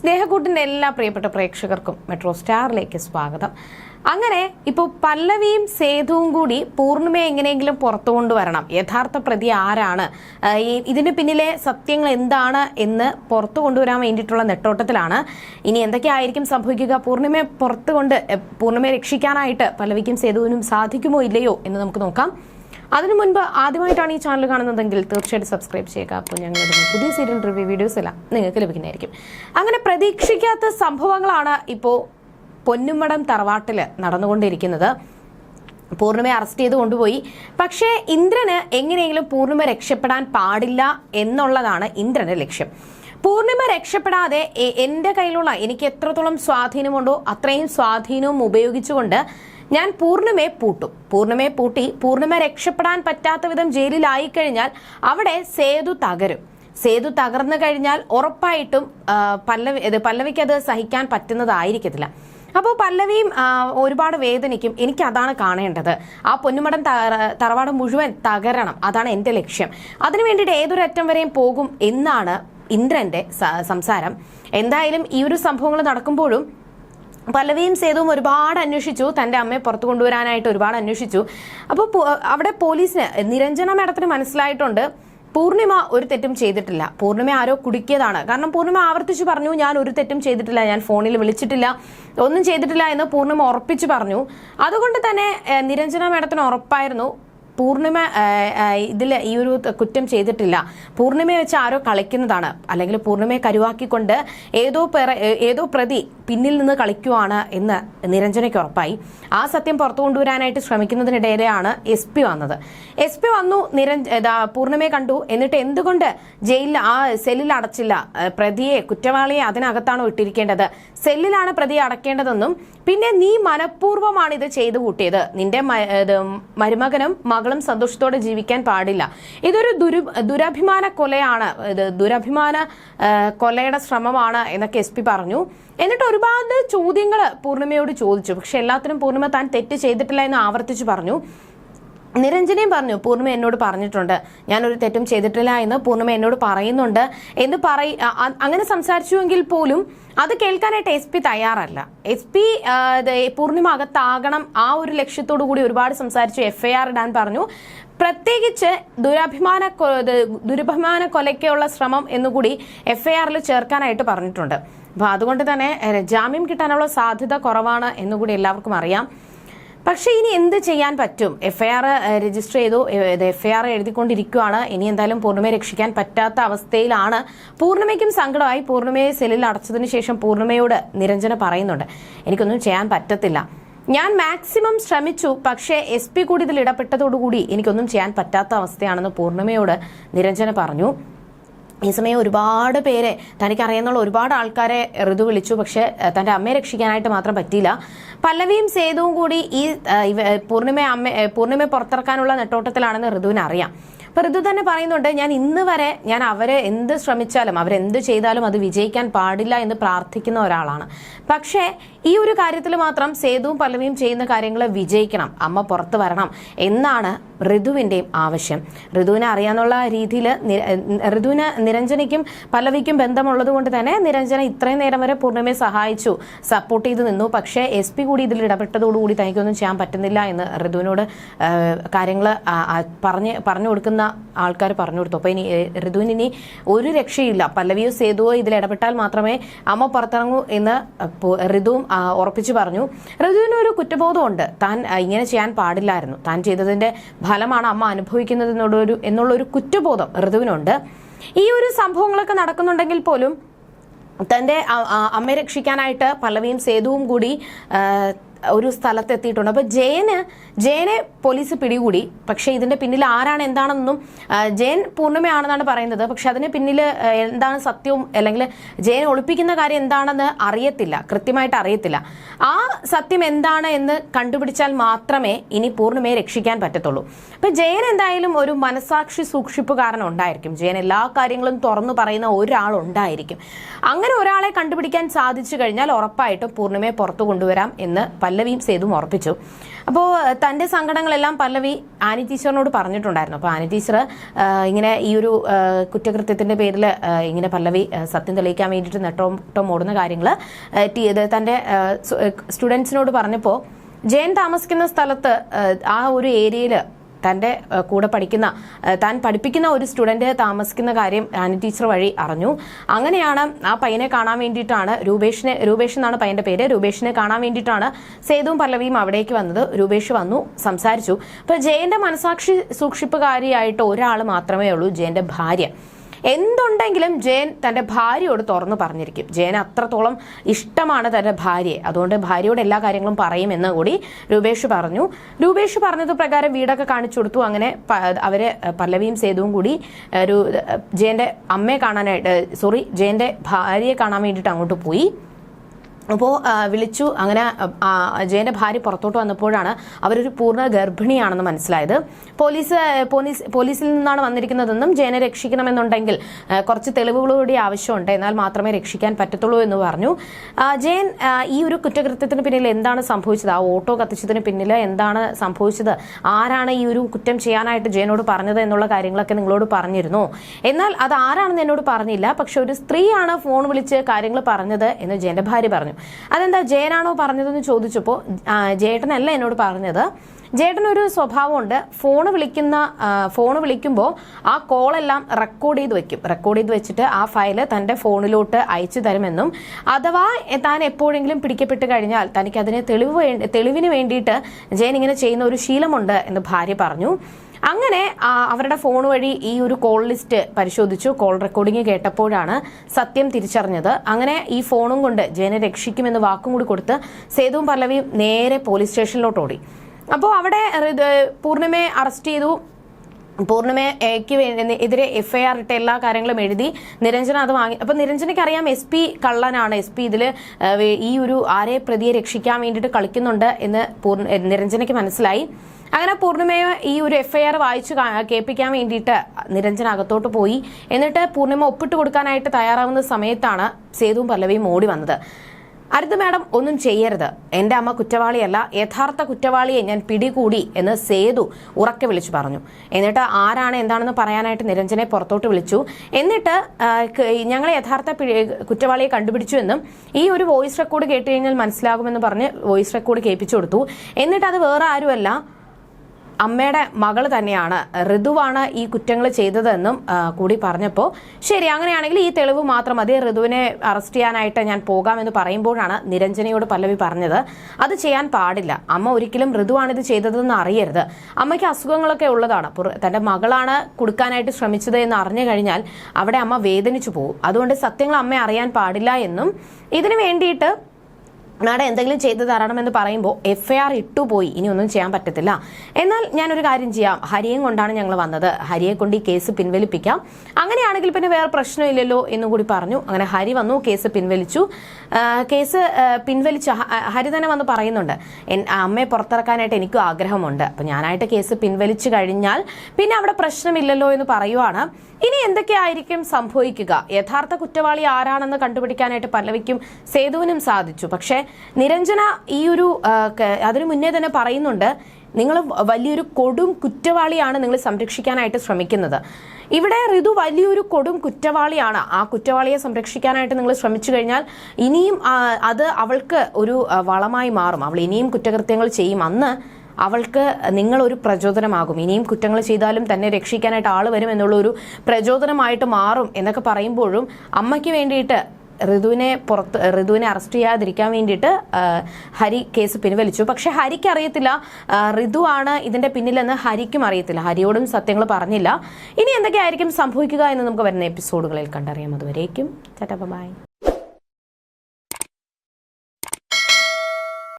സ്നേഹക്കൂട്ടിന്റെ എല്ലാ പ്രിയപ്പെട്ട പ്രേക്ഷകർക്കും മെട്രോ സ്റ്റാറിലേക്ക് സ്വാഗതം. അങ്ങനെ ഇപ്പോൾ പല്ലവിയും സേതുവും കൂടി പൂർണിമയെ എങ്ങനെയെങ്കിലും പുറത്തു കൊണ്ടുവരണം. യഥാർത്ഥ പ്രതി ആരാണ്? ഇതിന് പിന്നിലെ സത്യങ്ങൾ എന്താണ് എന്ന് പുറത്തു കൊണ്ടുവരാൻ വേണ്ടിയിട്ടുള്ള നെട്ടോട്ടത്തിലാണ്. ഇനി എന്തൊക്കെയായിരിക്കും സംഭവിക്കുക? പൂർണിമയെ പുറത്തു കൊണ്ട് എ, പൂർണിമയെ രക്ഷിക്കാനായിട്ട് പല്ലവിക്കും സേതുവിനും സാധിക്കുമോ ഇല്ലയോ എന്ന് നമുക്ക് നോക്കാം. അതിനു മുൻപ് ആദ്യമായിട്ടാണ് ഈ ചാനൽ കാണുന്നതെങ്കിൽ തീർച്ചയായിട്ടും സബ്സ്ക്രൈബ് ചെയ്യുക. അപ്പോൾ ഞങ്ങളുടെ പുതിയ സീരിയൽ റിവ്യൂ വീഡിയോസ് എല്ലാം നിങ്ങൾക്ക് ലഭിക്കുന്നതായിരിക്കും. അങ്ങനെ പ്രതീക്ഷിക്കാത്ത സംഭവങ്ങളാണ് ഇപ്പോൾ പൊന്നുമടം തറവാട്ടിൽ നടന്നുകൊണ്ടിരിക്കുന്നത്. പൂർണിമയെ അറസ്റ്റ് ചെയ്ത് കൊണ്ടുപോയി. പക്ഷേ ഇന്ദ്രന് എങ്ങനെയെങ്കിലും പൂർണിമ രക്ഷപ്പെടാൻ പാടില്ല എന്നുള്ളതാണ് ഇന്ദ്രന്റെ ലക്ഷ്യം. പൂർണിമ രക്ഷപ്പെടാതെ എന്റെ കയ്യിലുള്ള എനിക്ക് എത്രത്തോളം സ്വാധീനമുണ്ടോ അത്രയും സ്വാധീനവും ഉപയോഗിച്ചുകൊണ്ട് ഞാൻ പൂർണമേ പൂട്ടും. പൂർണമേ പൂട്ടി പൂർണിമ രക്ഷപ്പെടാൻ പറ്റാത്ത വിധം ജയിലിലായി കഴിഞ്ഞാൽ അവിടെ സേതു തകരും. സേതു തകർന്നു കഴിഞ്ഞാൽ ഉറപ്പായിട്ടും പല്ലവി പല്ലവിക്ക് അത് സഹിക്കാൻ പറ്റുന്നതായിരിക്കത്തില്ല. അപ്പോൾ പല്ലവിയും ഒരുപാട് വേദനിക്കും എനിക്ക് അതാണ് കാണേണ്ടത്. ആ പൊന്നുമടം തറ- തറവാട് മുഴുവൻ തകരണം. അതാണ് എന്റെ ലക്ഷ്യം. അതിനു വേണ്ടിയിട്ട് ഏതൊരറ്റം വരെയും പോകും എന്നാണ് ഇന്ദ്രന്റെ സംസാരം. എന്തായാലും ഈ ഒരു സംഭവങ്ങൾ നടക്കുമ്പോഴും പല്ലവിയും സേതുവും ഒരുപാട് അന്വേഷിച്ചു. തന്റെ അമ്മയെ പുറത്തു കൊണ്ടുവരാനായിട്ട് ഒരുപാട് അന്വേഷിച്ചു. അപ്പോൾ അവിടെ പോലീസിന് നിരഞ്ജന മേഡത്തിന് മനസ്സിലായിട്ടുണ്ട്. പൂർണിമ ഒരു തെറ്റും ചെയ്തിട്ടില്ല. പൂർണിമ ആരോ കുടുക്കിയതാണ്. കാരണം പൂർണിമ ആവർത്തിച്ച് പറഞ്ഞു ഞാൻ ഒരു തെറ്റും ചെയ്തിട്ടില്ല. ഞാൻ ഫോണിൽ വിളിച്ചിട്ടില്ല. ഒന്നും ചെയ്തിട്ടില്ല എന്ന് പൂർണിമ ഉറപ്പിച്ചു പറഞ്ഞു. അതുകൊണ്ട് തന്നെ നിരഞ്ജന മേഡത്തിന് ഉറപ്പായിരുന്നു. പൂർണിമ ഇതിൽ ഈ ഒരു കുറ്റം ചെയ്തിട്ടില്ല. പൂർണിമയെ വെച്ച് ആരോ കളിക്കുന്നതാണ്. അല്ലെങ്കിൽ പൂർണിമയെ കരുവാക്കിക്കൊണ്ട് ഏതോ പേറെ ഏതോ പ്രതി പിന്നിൽ നിന്ന് കളിക്കുവാണ് എന്ന് നിരഞ്ജനയ്ക്ക് ഉറപ്പായി. ആ സത്യം പുറത്തു കൊണ്ടുവരാനായിട്ട് ശ്രമിക്കുന്നതിനിടയിലാണ് എസ് പി വന്നത്. എസ് പി വന്നു നിരഞ്ജ പൂർണിമയെ കണ്ടു. എന്നിട്ട് എന്തുകൊണ്ട് ജയിലിൽ ആ സെല്ലിൽ അടച്ചില്ല? പ്രതിയെ കുറ്റവാളിയെ അതിനകത്താണോ ഇട്ടിരിക്കേണ്ടത്? സെല്ലിലാണ് പ്രതി അടക്കേണ്ടതെന്നും പിന്നെ നീ മനഃപൂർവമാണ് ഇത് ചെയ്തു കൂട്ടിയത്. നിന്റെ മരുമകനും മകളും സന്തോഷത്തോടെ ജീവിക്കാൻ പാടില്ല. ഇതൊരു ദുരു ദുരഭിമാന കൊലയാണ്. ഇത് ദുരഭിമാന കൊലയുടെ ശ്രമമാണ് എന്നൊക്കെ എസ് പി പറഞ്ഞു. എന്നിട്ട് ഒരുപാട് ചോദ്യങ്ങൾ പൂർണിമയോട് ചോദിച്ചു. പക്ഷെ എല്ലാത്തിനും പൂർണിമ താൻ തെറ്റ് ചെയ്തിട്ടില്ല എന്ന് ആവർത്തിച്ചു പറഞ്ഞു. നിരഞ്ജനയും പറഞ്ഞു പൂർണിമ എന്നോട് പറഞ്ഞിട്ടുണ്ട്. ഞാനൊരു തെറ്റും ചെയ്തിട്ടില്ല എന്ന് പൂർണിമ എന്നോട് പറയുന്നുണ്ട്. എന്ന് അ- അങ്ങനെ സംസാരിച്ചുവെങ്കിൽ പോലും അത് കേൾക്കാനായിട്ട് എസ് പി തയ്യാറല്ല. എസ് പി പൂർണിമ അകത്താകണം ആ ഒരു ലക്ഷ്യത്തോടു കൂടി ഒരുപാട് സംസാരിച്ചു എഫ് ഐ ആർ ഇടാൻ പറഞ്ഞു. പ്രത്യേകിച്ച് ദുരഭിമാന ദുരഭിമാന കൊലയ്ക്കുള്ള ശ്രമം എന്നുകൂടി എഫ് ഐ ആറിൽ ചേർക്കാനായിട്ട് പറഞ്ഞിട്ടുണ്ട്. അപ്പൊ അതുകൊണ്ട് തന്നെ ജാമ്യം കിട്ടാനുള്ള സാധ്യത കുറവാണ് എന്നുകൂടി എല്ലാവർക്കും അറിയാം. പക്ഷേ ഇനി എന്ത് ചെയ്യാൻ പറ്റും? എഫ്ഐആർ രജിസ്റ്റർ ചെയ്തു. എഫ്ഐആർ എഴുതിക്കൊണ്ടിരിക്കുകയാണ് ഇനി എന്തായാലും പൂർണിമയെ രക്ഷിക്കാൻ പറ്റാത്ത അവസ്ഥയിലാണ്. പൂർണിമയ്ക്കും സങ്കടമായി. പൂർണിമയെ സെല്ലിൽ അടച്ചതിന് ശേഷം പൂർണിമയോട് നിരഞ്ജന പറയുന്നുണ്ട്. എനിക്കൊന്നും ചെയ്യാൻ പറ്റത്തില്ല. ഞാൻ മാക്സിമം ശ്രമിച്ചു. പക്ഷേ എസ് പി കൂടി ഇതിൽ ഇടപെട്ടതോടുകൂടി എനിക്കൊന്നും ചെയ്യാൻ പറ്റാത്ത അവസ്ഥയാണെന്ന് പൂർണിമയോട് നിരഞ്ജന പറഞ്ഞു. ഈ സമയം ഒരുപാട് പേരെ തനിക്ക് അറിയാവുന്ന ഒരുപാട് ആൾക്കാരെ ഋതു വിളിച്ചു. പക്ഷേ തന്റെ അമ്മയെ രക്ഷിക്കാനായിട്ട് മാത്രം പറ്റിയില്ല. പല്ലവിയും സേതുവും കൂടി ഈ പൂർണിമ അമ്മ പൂർണിമ പുറത്തിറക്കാനുള്ള നെട്ടോട്ടത്തിലാണെന്ന് ഋതുവിന് അറിയാം. അപ്പൊ ഋതു തന്നെ പറയുന്നുണ്ട് ഞാൻ ഇന്ന് വരെ ഞാൻ അവരെ എന്ത് ശ്രമിച്ചാലും അവരെന്ത് ചെയ്താലും അത് വിജയിക്കാൻ പാടില്ല എന്ന് പ്രാർത്ഥിക്കുന്ന ഒരാളാണ്. പക്ഷേ ഈ ഒരു കാര്യത്തിൽ മാത്രം സേതുവും പല്ലവിയും ചെയ്യുന്ന കാര്യങ്ങൾ വിജയിക്കണം. അമ്മ പുറത്ത് വരണം എന്നാണ് ഋതുവിന്റെയും ആവശ്യം. ഋതുവിനെ അറിയാന്നുള്ള രീതിയിൽ ഋതുവിന് നിരഞ്ജനയ്ക്കും പല്ലവിക്കും ബന്ധമുള്ളത് കൊണ്ട് തന്നെ നിരഞ്ജന ഇത്രയും നേരം വരെ പൂർണിമയെ സഹായിച്ചു സപ്പോർട്ട് ചെയ്തു നിന്നു. പക്ഷേ എസ് പി കൂടി ഇതിൽ ഇടപെട്ടതോടുകൂടി തനിക്കൊന്നും ചെയ്യാൻ പറ്റുന്നില്ല എന്ന് ഋതുവിനോട് കാര്യങ്ങൾ പറഞ്ഞ് പറഞ്ഞു കൊടുക്കുന്ന ആൾക്കാർ പറഞ്ഞു കൊടുത്തു. അപ്പോൾ ഇനി ഋതുവിന് ഇനി ഒരു രക്ഷയില്ല. പല്ലവിയോ സേതുവോ ഇതിൽ ഇടപെട്ടാൽ മാത്രമേ അമ്മ പുറത്തിറങ്ങൂ എന്ന് ഋതുവും ഉറപ്പിച്ചു പറഞ്ഞു. ഋതുവിനൊരു കുറ്റബോധമുണ്ട്. താൻ ഇങ്ങനെ ചെയ്യാൻ പാടില്ലായിരുന്നു. താൻ ചെയ്തതിന്റെ ഫലമാണ് അമ്മ അനുഭവിക്കുന്നത് എന്നുള്ളൊരു കുറ്റബോധം ഋതുവിനുണ്ട്. ഈ ഒരു സംഭവങ്ങളൊക്കെ നടക്കുന്നുണ്ടെങ്കിൽ പോലും തന്റെ അമ്മയെ രക്ഷിക്കാനായിട്ട് പല്ലവിയും സേതുവും കൂടി ഒരു സ്ഥലത്ത് എത്തിയിട്ടുണ്ട് അപ്പൊ ജയന് ജയനെ പോലീസ് പിടികൂടി. പക്ഷേ ഇതിന്റെ പിന്നിൽ ആരാണ് എന്താണെന്നും ജയൻ പൂർണിമയാണെന്നാണ് പറയുന്നത്. പക്ഷെ അതിന് പിന്നിൽ എന്താണ് സത്യവും അല്ലെങ്കിൽ ജയൻ ഒളിപ്പിക്കുന്ന കാര്യം എന്താണെന്ന് അറിയത്തില്ല കൃത്യമായിട്ട് അറിയത്തില്ല. ആ സത്യം എന്താണ് എന്ന് കണ്ടുപിടിച്ചാൽ മാത്രമേ ഇനി പൂർണിമയെ രക്ഷിക്കാൻ പറ്റത്തുള്ളൂ. അപ്പൊ ജയൻ എന്തായാലും ഒരു മനസാക്ഷി സൂക്ഷിപ്പുകാരൻ ഉണ്ടായിരിക്കും. ജയൻ എല്ലാ കാര്യങ്ങളും തുറന്നു പറയുന്ന ഒരാൾ ഉണ്ടായിരിക്കും. അങ്ങനെ ഒരാളെ കണ്ടുപിടിക്കാൻ സാധിച്ചു കഴിഞ്ഞാൽ ഉറപ്പായിട്ടും പൂർണിമയെ പുറത്തു കൊണ്ടുവരാം എന്ന് പല്ലവിയും സേതുവും ഉറപ്പിച്ചു. അപ്പോൾ തന്റെ സങ്കടങ്ങളെല്ലാം പല്ലവി ആനി ടീച്ചറിനോട് പറഞ്ഞിട്ടുണ്ടായിരുന്നു. അപ്പോൾ ആനി ടീച്ചർ ഇങ്ങനെ ഈ ഒരു കുറ്റകൃത്യത്തിന്റെ പേരിൽ ഇങ്ങനെ പല്ലവി സത്യം തെളിയിക്കാൻ വേണ്ടിയിട്ട് നെട്ടോട്ടം ഓടുന്ന കാര്യങ്ങൾ തന്റെ സ്റ്റുഡൻസിനോട് പറഞ്ഞപ്പോൾ ജയൻ താമസിക്കുന്ന സ്ഥലത്ത് ആ ഒരു ഏരിയയിൽ തന്റെ കൂടെ പഠിക്കുന്ന താൻ പഠിപ്പിക്കുന്ന ഒരു സ്റ്റുഡന്റ് താമസിക്കുന്ന കാര്യം ആനി ടീച്ചർ വഴി അറിഞ്ഞു. അങ്ങനെയാണ് ആ പയ്യനെ കാണാൻ വേണ്ടിയിട്ടാണ് രൂപേഷിനെ രൂപേഷ് എന്നാണ് പയ്യന്റെ പേര്. രൂപേഷിനെ കാണാൻ വേണ്ടിയിട്ടാണ് സേതുവും പല്ലവിയും അവിടേക്ക് വന്നത്. രൂപേഷ് വന്നു സംസാരിച്ചു. അപ്പോൾ ജയന്റെ മനസാക്ഷി സൂക്ഷിപ്പുകാരിയായിട്ട് ഒരാൾ മാത്രമേ ഉള്ളൂ ജയന്റെ ഭാര്യ. എന്തുണ്ടെങ്കിലും ജയൻ തന്റെ ഭാര്യയോട് തുറന്നു പറഞ്ഞിരിക്കും. ജയൻ അത്രത്തോളം ഇഷ്ടമാണ് തന്റെ ഭാര്യയെ. അതുകൊണ്ട് ഭാര്യയോട് എല്ലാ കാര്യങ്ങളും പറയുമെന്ന് കൂടി രൂപേഷ് പറഞ്ഞു. രൂപേഷ് പറഞ്ഞത് പ്രകാരം വീടൊക്കെ കാണിച്ചു കൊടുത്തു. അങ്ങനെ അവരെ പല്ലവിയും സേതുവും കൂടി ഒരു ജയന്റെ അമ്മയെ കാണാനായിട്ട് സോറി ജയന്റെ ഭാര്യയെ കാണാൻ വേണ്ടിയിട്ട് അങ്ങോട്ട് പോയി. അപ്പോൾ വിളിച്ചു. അങ്ങനെ അജയന്റെ ജയന്റെ ഭാര്യ പുറത്തോട്ട് വന്നപ്പോഴാണ് അവരൊരു പൂർണ ഗർഭിണിയാണെന്ന് മനസ്സിലായത്. പോലീസ് പോലീസ് പോലീസിൽ നിന്നാണ് വന്നിരിക്കുന്നതെന്നും ജയനെ രക്ഷിക്കണമെന്നുണ്ടെങ്കിൽ കുറച്ച് തെളിവുകൾ കൂടി ആവശ്യമുണ്ട്. എന്നാൽ മാത്രമേ രക്ഷിക്കാൻ പറ്റത്തുള്ളൂ എന്ന് പറഞ്ഞു. ജയൻ ഈ ഒരു കുറ്റകൃത്യത്തിന് പിന്നിൽ എന്താണ് സംഭവിച്ചത്? ആ ഓട്ടോ കത്തിച്ചതിന് പിന്നിൽ എന്താണ് സംഭവിച്ചത്? ആരാണ് ഈ ഒരു കുറ്റം ചെയ്യാനായിട്ട് ജയനോട് പറഞ്ഞത് എന്നുള്ള കാര്യങ്ങളൊക്കെ നിങ്ങളോട് പറഞ്ഞിരുന്നു. എന്നാൽ അത് ആരാണെന്ന് എന്നോട് പറഞ്ഞില്ല. പക്ഷെ ഒരു സ്ത്രീയാണ് ഫോൺ വിളിച്ച് കാര്യങ്ങൾ പറഞ്ഞത് എന്ന് ജയന്റെ ഭാര്യ പറഞ്ഞു. അതെന്താ ജയനാണോ പറഞ്ഞതെന്ന് ചോദിച്ചപ്പോൾ ജേട്ടനല്ല എന്നോട് പറഞ്ഞത്. ജേട്ടനൊരു സ്വഭാവമുണ്ട്. ഫോൺ വിളിക്കുന്ന ഫോൺ വിളിക്കുമ്പോൾ ആ കോളെല്ലാം റെക്കോർഡ് ചെയ്ത് വെക്കും. റെക്കോർഡ് ചെയ്ത് വെച്ചിട്ട് ആ ഫയൽ തന്റെ ഫോണിലോട്ട് അയച്ചു തരുമെന്നും അഥവാ താൻ എപ്പോഴെങ്കിലും പിടിക്കപ്പെട്ട് കഴിഞ്ഞാൽ തനിക്ക് തെളിവ് തെളിവിന് വേണ്ടിയിട്ട് ജയൻ ഇങ്ങനെ ചെയ്യുന്ന ഒരു ശീലമുണ്ട് എന്ന് ഭാര്യ പറഞ്ഞു. അങ്ങനെ അവരുടെ ഫോൺ വഴി ഈ ഒരു കോൾ ലിസ്റ്റ് പരിശോധിച്ചു. കോൾ റെക്കോർഡിംഗ് കേട്ടപ്പോഴാണ് സത്യം തിരിച്ചറിഞ്ഞത്. അങ്ങനെ ഈ ഫോണും കൊണ്ട് ജയനെ രക്ഷിക്കുമെന്ന് വാക്കും കൂടി കൊടുത്ത് സേതുവും പല്ലവിയും നേരെ പോലീസ് സ്റ്റേഷനിലോട്ട് ഓടി. അപ്പോൾ അവിടെ ഇത് പൂർണിമയെ അറസ്റ്റ് ചെയ്തു. പൂർണിമയ്ക്ക് വേണ്ടി എതിരെ എഫ്ഐആർ ഇട്ട എല്ലാ കാര്യങ്ങളും എഴുതി. നിരഞ്ജന അത് വാങ്ങി. അപ്പൊ നിരഞ്ജനയ്ക്ക് അറിയാം എസ് പി കള്ളനാണ്. എസ് പി ഇതിൽ ഈ ഒരു ആരെ പ്രതിയെ രക്ഷിക്കാൻ വേണ്ടിയിട്ട് കളിക്കുന്നുണ്ട് എന്ന് നിരഞ്ജനയ്ക്ക് മനസ്സിലായി. അങ്ങനെ പൂർണിമയെ ഈ ഒരു എഫ്ഐആർ വായിച്ചു കേൾപ്പിക്കാൻ വേണ്ടിയിട്ട് നിരഞ്ജന അകത്തോട്ട് പോയി. എന്നിട്ട് പൂർണിമ ഒപ്പിട്ട് കൊടുക്കാനായിട്ട് തയ്യാറാവുന്ന സമയത്താണ് സേതുവും പല്ലവിയും ഓടി വന്നത്. അരുത് മാഡം ഒന്നും ചെയ്യരുത്. എന്റെ അമ്മ കുറ്റവാളിയല്ല. യഥാർത്ഥ കുറ്റവാളിയെ ഞാൻ പിടികൂടി എന്ന് സേതു ഉറക്കെ വിളിച്ചു പറഞ്ഞു. എന്നിട്ട് ആരാണ് എന്താണെന്ന് പറയാനായിട്ട് നിരഞ്ജനെ പുറത്തോട്ട് വിളിച്ചു. എന്നിട്ട് ഞങ്ങൾ യഥാർത്ഥ കുറ്റവാളിയെ കണ്ടുപിടിച്ചു എന്നും ഈ ഒരു വോയിസ് റെക്കോർഡ് കേട്ട് കഴിഞ്ഞാൽ മനസ്സിലാകുമെന്ന് പറഞ്ഞ് വോയിസ് റെക്കോർഡ് കേൾപ്പിച്ചു കൊടുത്തു. എന്നിട്ട് അത് വേറെ ആരുമല്ല അമ്മയുടെ മകൾ തന്നെയാണ് ഋതുവാണ് ഈ കുറ്റങ്ങൾ ചെയ്തതെന്നും കൂടി പറഞ്ഞപ്പോൾ ശരി അങ്ങനെയാണെങ്കിൽ ഈ തെളിവ് മാത്രം മതി. ഋതുവിനെ അറസ്റ്റ് ചെയ്യാനായിട്ട് ഞാൻ പോകാമെന്ന് പറയുമ്പോഴാണ് നിരഞ്ജനയോട് പല്ലവി പറഞ്ഞത്. അത് ചെയ്യാൻ പാടില്ല. അമ്മ ഒരിക്കലും ഋതുവാണ് ഇത് ചെയ്തതെന്ന് അറിയരുത്. അമ്മയ്ക്ക് അസുഖങ്ങളൊക്കെ ഉള്ളതാണ്. തന്റെ മകളാണ് കൊടുക്കാനായിട്ട് ശ്രമിച്ചത് എന്ന് അറിഞ്ഞു കഴിഞ്ഞാൽ അവിടെ അമ്മ വേദനിച്ചു പോകും. അതുകൊണ്ട് സത്യങ്ങൾ അമ്മ അറിയാൻ പാടില്ല എന്നും ഇതിനു വേണ്ടിയിട്ട് മാഡം എന്തെങ്കിലും ചെയ്തു തരണമെന്ന് പറയുമ്പോൾ എഫ് ഐ ആർ ഇട്ടുപോയി ഇനി ഒന്നും ചെയ്യാൻ പറ്റത്തില്ല. എന്നാൽ ഞാനൊരു കാര്യം ചെയ്യാം. ഹരിയെ കൊണ്ടാണ് ഞങ്ങൾ വന്നത്. ഹരിയെ കൊണ്ട് ഈ കേസ് പിൻവലിപ്പിക്കാം. അങ്ങനെയാണെങ്കിൽ പിന്നെ വേറെ പ്രശ്നമില്ലല്ലോ എന്നും കൂടി പറഞ്ഞു. അങ്ങനെ ഹരി വന്നു കേസ് പിൻവലിച്ചു. കേസ് പിൻവലിച്ച ഹരി തന്നെ വന്ന് പറയുന്നുണ്ട് അമ്മയെ പുറത്തിറക്കാനായിട്ട് എനിക്കും ആഗ്രഹമുണ്ട്. അപ്പൊ ഞാനായിട്ട് കേസ് പിൻവലിച്ചു കഴിഞ്ഞാൽ പിന്നെ അവിടെ പ്രശ്നമില്ലല്ലോ എന്ന് പറയുവാണ്. ഇനി എന്തൊക്കെയായിരിക്കും സംഭവിക്കുക? യഥാർത്ഥ കുറ്റവാളി ആരാണെന്ന് കണ്ടുപിടിക്കാനായിട്ട് പല്ലവിക്കും സേതുവിനും സാധിച്ചു. പക്ഷേ നിരഞ്ജന ഈ ഒരു അതിനു മുന്നേ തന്നെ പറയുന്നുണ്ട് നിങ്ങൾ വലിയൊരു കൊടും കുറ്റവാളിയാണ് നിങ്ങൾ സംരക്ഷിക്കാനായിട്ട് ശ്രമിക്കുന്നത്. ഇവിടെ ഋതു വലിയൊരു കൊടും കുറ്റവാളിയാണ്. ആ കുറ്റവാളിയെ സംരക്ഷിക്കാനായിട്ട് നിങ്ങൾ ശ്രമിച്ചു കഴിഞ്ഞാൽ ഇനിയും അത് അവൾക്ക് ഒരു വളമായി മാറും. അവൾ ഇനിയും കുറ്റകൃത്യങ്ങൾ ചെയ്യും. അന്ന് അവൾക്ക് നിങ്ങളൊരു പ്രചോദനമാകും. ഇനിയും കുറ്റങ്ങൾ ചെയ്താലും തന്നെ രക്ഷിക്കാനായിട്ട് ആൾ വരും എന്നുള്ള ഒരു പ്രചോദനമായിട്ട് മാറും എന്നൊക്കെ പറയുമ്പോഴും അമ്മയ്ക്ക് വേണ്ടിയിട്ട് ഋതുവിനെ പുറത്ത് ഋതുവിനെ അറസ്റ്റ് ചെയ്യാതിരിക്കാൻ വേണ്ടിയിട്ട് ഹരി കേസ് പിൻവലിച്ചു. പക്ഷെ ഹരിക്ക് അറിയത്തില്ല ഋതുവാണ് ഇതിന്റെ പിന്നിലെന്ന് ഹരിക്കും അറിയത്തില്ല. ഹരിയോടും സത്യങ്ങൾ പറഞ്ഞില്ല. ഇനി എന്തൊക്കെയായിരിക്കും സംഭവിക്കുക എന്ന് നമുക്ക് വരുന്ന എപ്പിസോഡുകളിൽ കണ്ടറിയാം. അതുവരേക്കും ചേട്ടാ ബൈ.